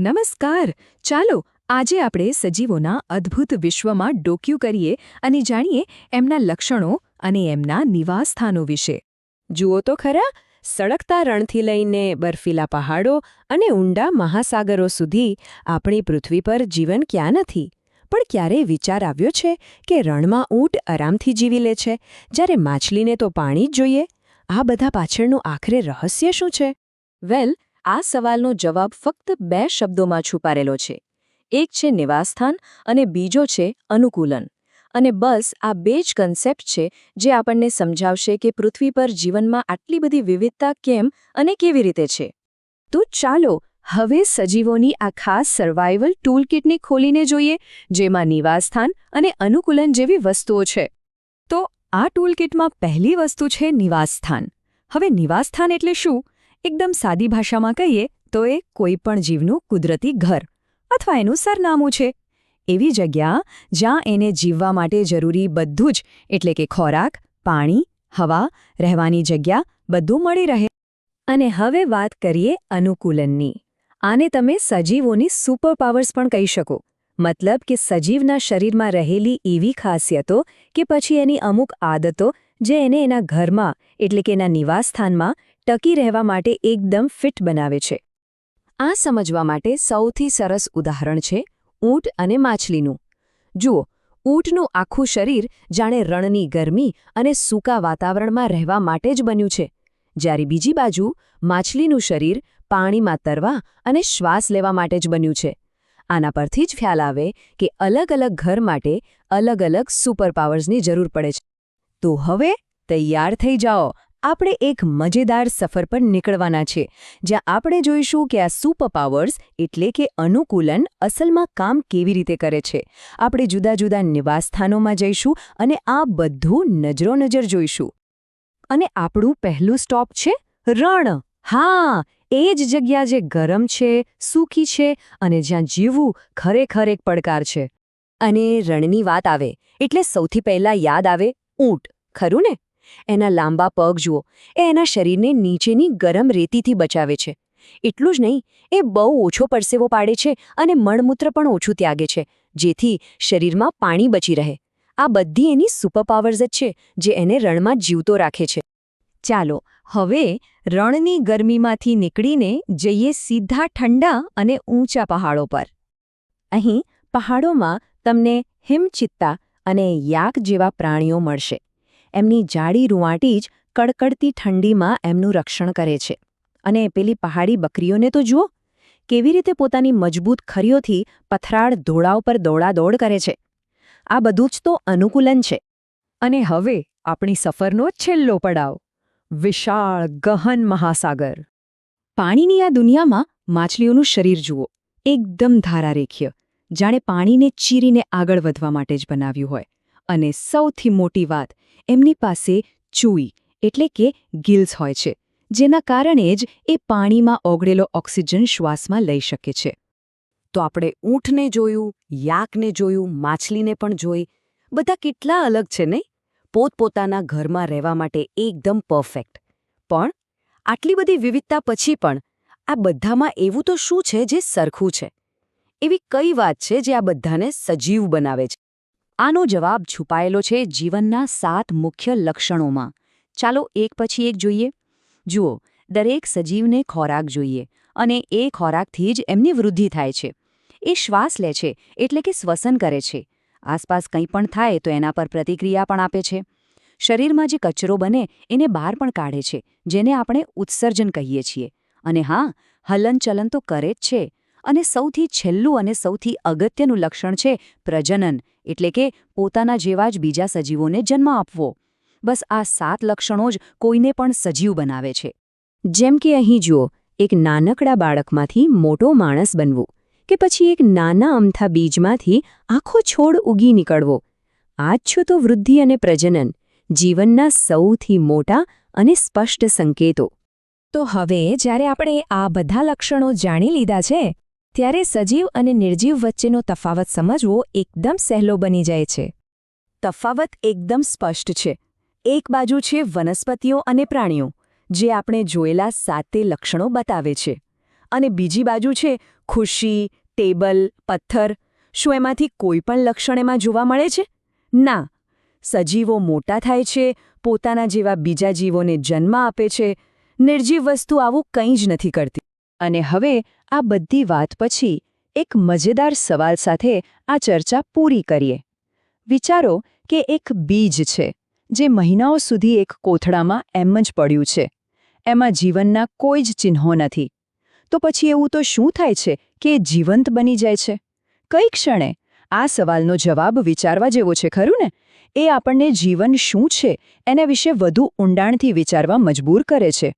નમસ્કાર. ચાલો, આજે આપણે સજીવોના અદ્ભુત વિશ્વમાં ડોક્યું કરીએ અને જાણીએ એમના લક્ષણો અને એમના નિવાસસ્થાનો વિશે. જુઓ તો ખરા, સળગતા રણથી લઈને બર્ફીલા પહાડો અને ઊંડા મહાસાગરો સુધી આપણી પૃથ્વી પર જીવન ક્યાં નથી? પણ ક્યારેય વિચાર આવ્યો છે કે રણમાં ઊંટ આરામથી જીવી લે છે? જ્યારે માછલીને તો પાણી જ જોઈએ? આ બધા પાછળનું આખરે રહસ્ય શું છે? વેલ આ સવાલનો જવાબ ફક્ત બે શબ્દોમાં છુપારેલો છે. એક છે નિવાસસ્થાન અને બીજો છે અનુકૂલન. અને બસ, આ બે જ કન્સેપ્ટ છે જે આપણને સમજાવશે કે પૃથ્વી પર જીવનમાં આટલી બધી વિવિધતા કેમ અને કેવી રીતે છે. તો ચાલો, હવે સજીવોની આ ખાસ સર્વાઇવલ ટૂલકિટને ખોલીને જોઈએ, જેમાં નિવાસસ્થાન અને અનુકૂલન જેવી વસ્તુઓ છે. તો આ ટૂલકિટમાં પહેલી વસ્તુ છે નિવાસસ્થાન. હવે નિવાસસ્થાન એટલે શું? એકદમ સાદી ભાષામાં કહીએ તો એ કોઈપણ જીવનું કુદરતી ઘર અથવા એનું સરનામું છે. એવી જગ્યા જ્યાં એને જીવવા માટે જરૂરી બધું જ, એટલે કે ખોરાક, પાણી, હવા, રહેવાની જગ્યા બધું મળી રહે. અને હવે વાત કરીએ અનુકૂલનની. આને તમે સજીવોની સુપર પાવર્સ પણ કહી શકો. મતલબ કે સજીવના શરીરમાં રહેલી એવી ખાસિયતો કે પછી એની અમુક આદતો જે એને એના ઘરમાં, એટલે કે એના નિવાસસ્થાનમાં ટકી રહેવા માટે એકદમ ફિટ બનાવે છે. આ સમજવા માટે સૌથી સરસ ઉદાહરણ છે ઊંટ અને માછલીનું. જુઓ, ઊંટનું આખું શરીર જાણે રણની ગરમી અને સૂકા વાતાવરણમાં રહેવા માટે જ બન્યું છે. જ્યારે બીજી બાજુ, માછલીનું શરીર પાણીમાં તરવા અને શ્વાસ લેવા માટે જ બન્યું છે. આના પરથી જ ખ્યાલ આવે કે અલગ અલગ ઘર માટે અલગ અલગ સુપરપાવર્સની જરૂર પડે છે. તો હવે તૈયાર થઈ જાઓ આપણે એક મજેદાર સફર પર નીકળવાના છે, જ્યાં આપણે જોઈશું કે આ સુપર પાવર્સ એટલે કે અનુકૂલન અસલમાં કામ કેવી રીતે કરે છે. આપણે જુદા જુદા નિવાસસ્થાનોમાં જઈશું અને આ બધું નજરો નજર જોઈશું. અને આપણું પહેલું સ્ટોપ છે, રણ. હા, એ જ જગ્યા જે ગરમ છે, સૂકી છે અને જ્યાં જીવવું ખરેખર એક પડકાર છે. અને રણની વાત આવે, એટલે સૌથી પહેલા યાદ આવે ઊંટ, ખરું ને? એના લાંબા પગ જુઓ, એ એના શરીરને નીચેની ગરમ રેતીથી બચાવે છે. એટલું જ નહીં, એ બહુ ઓછો પરસેવો પાડે છે અને મળમૂત્ર પણ ઓછું ત્યાગે છે, જેથી શરીરમાં પાણી બચી રહે. આ બધી એની સુપરપાવર્સ જ છે, જે એને રણમાં જીવતો રાખે છે. ચાલો, હવે રણની ગરમીમાંથી નીકળીને જઈએ સીધા ઠંડા અને ઊંચા પહાડો પર. અહીં પહાડોમાં તમને હિમચિત્તા અને યાક જેવા પ્રાણીઓ મળશે. એમની જાડી રૂંવાટી જ કડકડતી ઠંડીમાં એમનું રક્ષણ કરે છે. અને પેલી પહાડી બકરીઓને તો જુઓ, કેવી રીતે પોતાની મજબૂત ખરીઓથી પથરાળ ધોળાવ પર દોડાદોડ કરે છે. આ બધું જ તો અનુકૂલન છે. અને હવે આપણી સફરનો છેલ્લો પડાવ, વિશાળ, ગહન મહાસાગર. પાણીની આ દુનિયામાં માછલીઓનું શરીર જુઓ, એકદમ ધારારેખીય, જાણે પાણીને ચીરીને આગળ વધવા માટે જ બનાવ્યું હોય. અને સૌથી મોટી વાત એમની પાસે ચૂઈ, એટલે કે ગિલ્સ હોય છે, જેના કારણે જ એ પાણીમાં ઓગળેલો ઓક્સિજન શ્વાસમાં લઈ શકે છે. તો આપણે ઊંટને જોયું, યાકને જોયું, માછલીને પણ જોઈ, બધા કેટલા અલગ છે નહીં? પોતપોતાના ઘરમાં રહેવા માટે એકદમ પરફેક્ટ. પણ આટલી બધી વિવિધતા પછી પણ આ બધામાં એવું તો શું છે જે સરખું છે? એવી કઈ વાત છે જે આ બધાને સજીવ બનાવે છે? આનો જવાબ છુપાયેલો છે જીવનના સાત મુખ્ય લક્ષણોમાં. ચાલો એક પછી એક જોઈએ. જુઓ, દરેક સજીવને ખોરાક જોઈએ અને એ ખોરાકથી જ એમની વૃદ્ધિ થાય છે. એ શ્વાસ લે છે એટલે કે શ્વસન કરે છે. આસપાસ કંઈ પણ થાય તો એના પર પ્રતિક્રિયા પણ આપે છે. શરીરમાં જે કચરો બને એને બહાર પણ કાઢે છે, જેને આપણે ઉત્સર્જન કહીએ છીએ. અને હા, હલનચલન તો કરે જ છે. અને સૌથી છેલ્લું અને સૌથી અગત્યનું લક્ષણ છે પ્રજનન, એટલે કે પોતાના જેવા જ બીજા સજીવોને જન્મ આપવો. બસ આ સાત લક્ષણો જ કોઈને પણ સજીવ બનાવે છે. જેમ કે અહીં જુઓ, એક નાનકડા બાળકમાંથી મોટો માણસ બનવું કે પછી એક નાના અમથા બીજમાંથી આખો છોડ ઉગી નીકળવો. આ જ છો તો વૃદ્ધિ અને પ્રજનન, જીવનના સૌથી મોટા અને સ્પષ્ટ સંકેતો. તો હવે જ્યારે આપણે આ બધા લક્ષણો જાણી લીધા છે ત્યારે સજીવ અને નિર્જીવ વચ્ચેનો તફાવત સમજવો એકદમ સહેલો બની જાય છે. તફાવત એકદમ સ્પષ્ટ છે. એક બાજુ છે વનસ્પતિઓ અને પ્રાણીઓ, જે આપણે જોયેલા સાતે લક્ષણો બતાવે છે. અને બીજી બાજુ છે ખુશી ટેબલ, પથ્થર, શું એમાંથી કોઈ પણ લક્ષણ એમાં જોવા મળે છે? ના. સજીવો મોટા થાય છે, પોતાના જેવા બીજા જીવોને જન્મ આપે છે. નિર્જીવ વસ્તુ આવું કંઈ જ નથી કરતી. અને હવે આ બધી વાત પછી એક મજેદાર સવાલ સાથે આ ચર્ચા પૂરી કરીએ. વિચારો કે એક બીજ છે, જે મહિનાઓ સુધી એક કોથળામાં એમ જ પડ્યું છે. એમાં જીવનના કોઈ જ ચિહ્નો નથી. તો પછી એવું તો શું થાય છે કે જીવંત બની જાય છે? કઈ ક્ષણે? આ સવાલનો જવાબ વિચારવા જેવો છે, ખરું ને? એ આપણને જીવન શું છે એના વિશે વધુ ઊંડાણથી વિચારવા મજબૂર કરે છે.